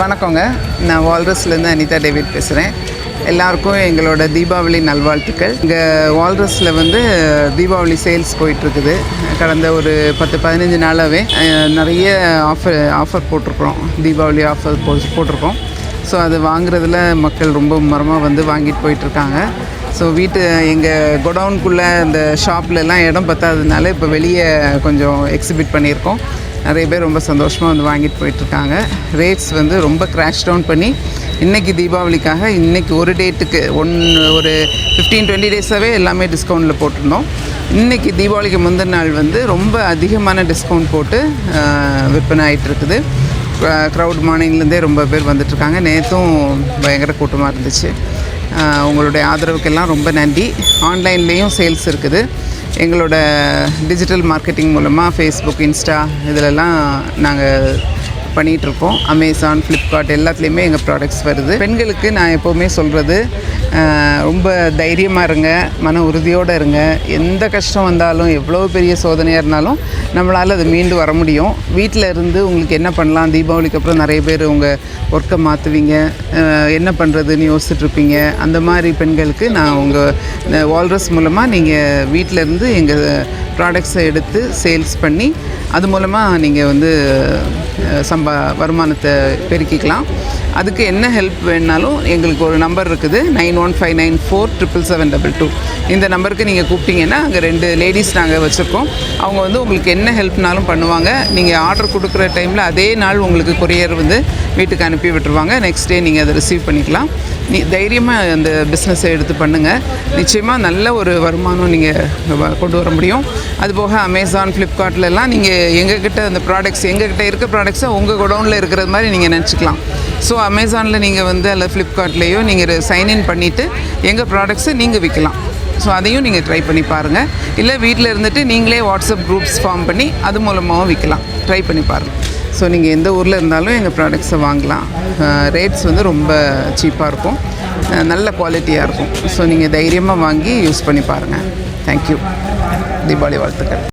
வணக்கங்க. நான் வால்ரஸ்லேருந்து அனிதா டேவிட் பேசுகிறேன் எல்லாருக்கும் எங்களோட தீபாவளி நல்வாழ்த்துக்கள். இங்கே வால்ரஸில் வந்து தீபாவளி சேல்ஸ் போயிட்டுருக்குது. கடந்த ஒரு பத்து பதினஞ்சு நாளாகவே நிறைய ஆஃபர் ஆஃபர் போட்டிருக்கிறோம். தீபாவளி ஆஃபர் போ போட்டிருக்கோம். ஸோ அது வாங்குறதுல மக்கள் ரொம்ப மரமாக வந்து வாங்கிட்டு போயிட்டுருக்காங்க. ஸோ வீட்டு எங்கள் குடவுனுக்குள்ளே இந்த ஷாப்லலாம் இடம் பத்தாததுனால இப்போ வெளியே கொஞ்சம் எக்ஸிபிட் பண்ணியிருக்கோம். நிறைய பேர் ரொம்ப சந்தோஷமாக வந்து வாங்கிட்டு போயிட்டுருக்காங்க. ரேட்ஸ் வந்து ரொம்ப கிராஷ் டவுன் பண்ணி இன்றைக்கி தீபாவளிக்காக இன்றைக்கி ஒரு டேட்டுக்கு ஒன் ஒரு ஃபிஃப்டீன் டுவெண்ட்டி டேஸாகவே எல்லாமே டிஸ்கவுண்ட்டில் போட்டிருந்தோம். இன்றைக்கி தீபாவளிக்கு முந்தின நாள் வந்து ரொம்ப அதிகமான டிஸ்கவுண்ட் போட்டு விற்பனை ஆகிட்டு இருக்குது க்ரௌட் மார்னிங்லேருந்தே ரொம்ப பேர் வந்துட்டுருக்காங்க. நேற்றும் பயங்கர கூட்டமாக இருந்துச்சு. உங்களுடைய ஆதரவுக்கெல்லாம் ரொம்ப நன்றி. ஆன்லைன்லேயும் சேல்ஸ் இருக்குது. எங்களோட டிஜிட்டல் மார்க்கெட்டிங் மூலமாக ஃபேஸ்புக் இன்ஸ்டா இதிலெல்லாம் நாங்கள் பண்ணிகிட்ருக்கோம் அமேசான் ஃப்ளிப்கார்ட் எல்லாத்துலேயுமே எங்கள் ப்ராடக்ட்ஸ் வருது. பெண்களுக்கு நான் எப்போவுமே சொல்கிறது ரொம்ப தைரியமாக இருங்க மன உறுதியோடு இருங்க. எந்த கஷ்டம் வந்தாலும் எவ்வளோ பெரிய சோதனையாக இருந்தாலும் நம்மளால் அது மீண்டு வர முடியும். வீட்டில் இருந்து உங்களுக்கு என்ன பண்ணலாம்? தீபாவளிக்கு அப்புறம் நிறைய பேர் உங்கள் ஒர்க்கை மாற்றுவீங்க என்ன பண்ணுறதுன்னு யோசிச்சுட்ருப்பீங்க அந்த மாதிரி பெண்களுக்கு நான் உங்கள் வால்ரஸ் மூலமாக நீங்கள் வீட்டில் இருந்து எங்கள் ப்ராடக்ட்ஸை எடுத்து சேல்ஸ் பண்ணி அது மூலமாக நீங்கள் வந்து சம்பா வருமானத்தை பெருக்கிக்கலாம். அதுக்கு என்ன ஹெல்ப் வேணுனாலும் எங்களுக்கு ஒரு நம்பர் இருக்குது. Nine one five nine four triple seven double two இந்த நம்பருக்கு நீங்கள் கூப்பிட்டீங்கன்னா அங்கே ரெண்டு லேடிஸ் நாங்கள் வச்சுருக்கோம். அவங்க வந்து உங்களுக்கு என்ன ஹெல்ப்னாலும் பண்ணுவாங்க. நீங்கள் ஆர்டர் கொடுக்குற டைமில் அதே நாள் உங்களுக்கு கொரியர் வந்து வீட்டுக்கு அனுப்பி விட்டுருவாங்க. நெக்ஸ்ட் டே நீங்கள் அதை ரிசீவ் பண்ணிக்கலாம். நீ தைரியமாக அந்த பிஸ்னஸை எடுத்து பண்ணுங்கள் நிச்சயமாக நல்ல ஒரு வருமானம் நீங்கள் கொண்டு வர முடியும். அதுபோக அமேசான் ஃப்ளிப்கார்ட்லலாம் நீங்கள் எங்ககிட்ட அந்த ப்ராடக்ட்ஸ் எங்ககிட்ட இருக்க ப்ராடக்ட்ஸை உங்கள் குடவுனில் இருக்கிறது மாதிரி நீங்கள் நினச்சிக்கலாம். ஸோ அமேசானில் நீங்கள் வந்து அல்ல ஃப்ளிப்கார்ட்லேயோ நீங்கள் சைன்இன் பண்ணிவிட்டு எங்கள் ப்ராடக்ட்ஸை நீங்கள் விற்கலாம் ஸோ அதையும் நீங்கள் ட்ரை பண்ணி பாருங்கள் இல்லை வீட்டில் இருந்துட்டு நீங்களே வாட்ஸ்அப் குரூப்ஸ் ஃபார்ம் பண்ணி அது மூலமாகவும் விற்கலாம் ட்ரை பண்ணி பாருங்கள் ஸோ நீங்கள் எந்த ஊரில் இருந்தாலும் எங்கள் ப்ராடக்ட்ஸை வாங்கலாம். ரேட்ஸ் வந்து ரொம்ப சீப்பாக இருக்கும். நல்ல குவாலிட்டியாக இருக்கும். ஸோ நீங்கள் தைரியமாக வாங்கி யூஸ் பண்ணி பாருங்கள் தேங்க்யூ தீபாவளி வாழ்த்துக்கள்.